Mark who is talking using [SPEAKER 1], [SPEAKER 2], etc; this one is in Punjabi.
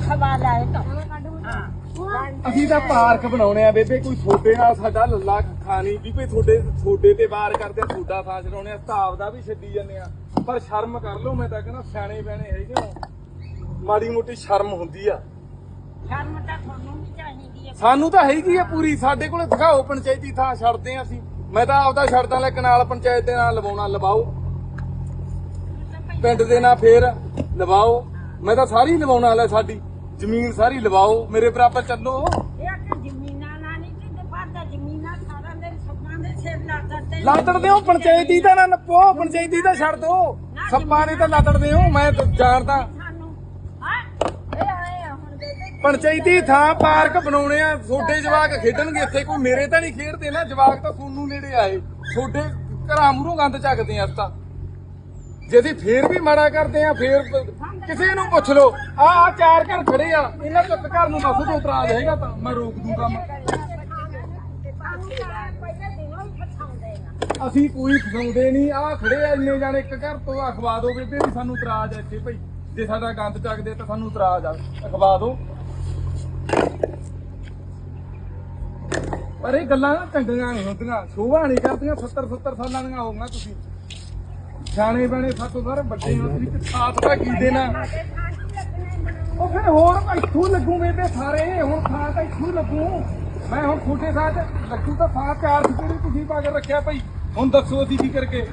[SPEAKER 1] ਤਾਂ।
[SPEAKER 2] ਅਸੀਂ ਤਾਂ ਪਾਰਕ ਬਣਾਉਣੇ ਆ ਬੇਬੇ ਕੋਈ ਤੁਹਾਡੇ ਨਾਲ ਸਾਡਾ ਲੱਲਾ ਖਾਣੀ ਵੀ ਭਈ ਤੁਹਾਡੇ ਤੁਹਾਡੇ ਤੇ ਵਾਰ ਕਰਦੇ ਆ ਥਾਂ ਛਡਾਉਣੇ ਆ ਹਿਸਾਬ ਦਾ ਵੀ ਛੱਡੀ ਜਾਂਦੇ ਆ। ਪਰ ਸ਼ਰਮ ਕਰ ਲਓ ਮੈਂ ਤਾਂ ਕਹਿੰਦਾ ਸਿਆਣੇ ਬੈਣੇ ਹੈਗੇ ਹੋ। ਮਾੜੀ ਮੋਟੀ ਸ਼ਰਮ ਹੁੰਦੀ ਆ।
[SPEAKER 1] ਸ਼ਰਮ ਤਾਂ ਤੁਹਾਨੂੰ ਵੀ ਚਾਹੀਦੀ ਹੈ
[SPEAKER 2] ਸਾਨੂੰ ਤਾਂ ਹੈਗੀ ਆ ਪੂਰੀ। ਸਾਡੇ ਕੋਲ ਦਿਖਾਓ ਪੰਚਾਇਤੀ ਥਾਂ ਛੱਡਦੇ ਆ ਅਸੀਂ। ਮੈਂ ਤਾਂ ਆਪਦਾ ਛੱਡਦਾ ਲੈ ਕਨਾਲ ਪੰਚਾਇਤ ਦੇ ਨਾਲ ਲਵਾਉਣਾ ਲਵਾਓ। ਪਿੰਡ ਦੇ ਨਾਲ ਫੇਰ ਲਵਾਓ। ਮੈਂ ਤਾਂ ਸਾਰੀ ਲਵਾਉਣਾ ਲੈ ਸਾਡੀ। ਜ਼ਮੀਨ ਸਾਰੀ ਲਵਾਓ ਮੇਰੇ ਬਰਾਬਰ ਚੱਲੋ।
[SPEAKER 1] ਇਹ ਜ਼ਮੀਨਾਂ ਨਾਲ ਨਹੀਂ ਤੇ ਪਾਦਾ ਜ਼ਮੀਨਾਂ ਸਾਰਾ ਦੇ ਸੱਪਾਂ ਦੇ ਸਿਰ ਲਾਦਦੇ
[SPEAKER 2] ਲਾਤੜ ਦਿਓ ਪੰਚਾਇਤੀ ਦਾ ਨਾ ਨੱਪੋ ਪੰਚਾਇਤੀ ਦਾ ਛੱਡ ਦੋ ਸੱਪਾਂ ਦੇ ਤਾਂ ਲਾਤੜ ਦਿਓ ਮੈਂ ਤਾਂ ਜਾਣਦਾ।
[SPEAKER 1] ਸਾਨੂੰ। ਹਾਂ? ਇਹ ਆਏ ਆ ਹੁਣ ਬੇਬੇ
[SPEAKER 2] ਪੰਚਾਇਤੀ ਥਾਂ ਪਾਰਕ ਬਣਾਉਣੇ ਆ ਛੋਟੇ ਜਵਾਕ ਖੇਡਣਗੇ ਇੱਥੇ ਕੋਈ ਮੇਰੇ ਤਾਂ ਨਹੀਂ ਖੇਡਦੇ ਨਾ ਜਵਾਕ ਤਾਂ ਸੋਨੂੰ ਨੇੜੇ ਆਏ। ਛੋਟੇ ਘਰਾਂ ਮੂਹਰੋਂ ਗੰਦ ਚੱਕਦੇ ਆ ਤਾਂ। ਜੇ ਫੇਰ ਵੀ ਮਾੜਾ ਕਰਦੇ ਆ ਫੇਰ ਕਿਸੇ ਨੂੰ ਪੁੱਛ ਲਓ। ਆ ਆ ਚਾਰ ਘਰ ਖੜੇ ਆ। ਇਹਨਾਂ ਚੁੱਕ ਘਰ ਨੂੰ ਦੱਸ ਦੋ ਇਤਰਾਜ਼ ਹੈਗਾ ਤਾਂ। ਮੈਂ ਰੋਕ ਦੂੰਗਾ ਅਸੀਂ ਕੋਈ ਫਸਾਉਂਦੇ ਨਹੀਂ। ਆ ਖੜੇ ਆ ਇੰਨੇ ਜਾਣੇ। ਇੱਕ ਘਰ ਤੋਂ ਅਖਵਾ ਦੋ ਬੇਬੇ ਵੀ ਸਾਨੂੰ ਇਤਰਾਜ਼ ਹੈ ਇੱਥੇ ਭਾਈ। ਜੇ ਸਾਡਾ ਗੰਦ ਚੱਕਦੇ ਤਾਂ ਸਾਨੂੰ ਇਤਰਾਜ਼ ਆ। ਅਖਵਾ ਦੋ। ਪਰ ਇਹ ਗੱਲਾਂ ਨਾ ਚੰਗੀਆਂ ਨਹੀਂ ਹੁੰਦੀਆਂ। ਸ਼ੋਭਾ ਨਹੀਂ ਕਰਦੀਆਂ। 70 70 ਸਾਲਾਂ ਦੀਆਂ ਹੋਊਗਾ ਤੁਸੀਂ। ਸਿਆਣੇ ਬਣੇ ਸਾਤੋਂ ਸਾਰੇ ਵੱਡੇ ਹੋ, ਤੁਸੀਂ ਕਿ ਸਾਥ ਤਾਂ ਕੀ ਦੇਣਾ? ਉਹ ਫਿਰ ਹੋਰ ਇੱਥੋਂ ਲੱਗੂ ਬੇਬੇ ਸਾਰੇ, ਹੁਣ ਥਾਂ ਤਾਂ ਇੱਥੋਂ ਲੱਗੂ। ਮੈਂ ਹੁਣ ਛੋਟੇ ਸਾਥ, ਲੱਗੂ ਤਾਂ ਥਾਂ ਚਾਰ ਜਿਹੜੀ ਤੁਸੀਂ ਪਾ ਕੇ ਰੱਖਿਆ ਭਾਈ। ਹੁਣ ਦੱਸੋ ਅਸੀਂ ਕੀ ਕਰਕੇ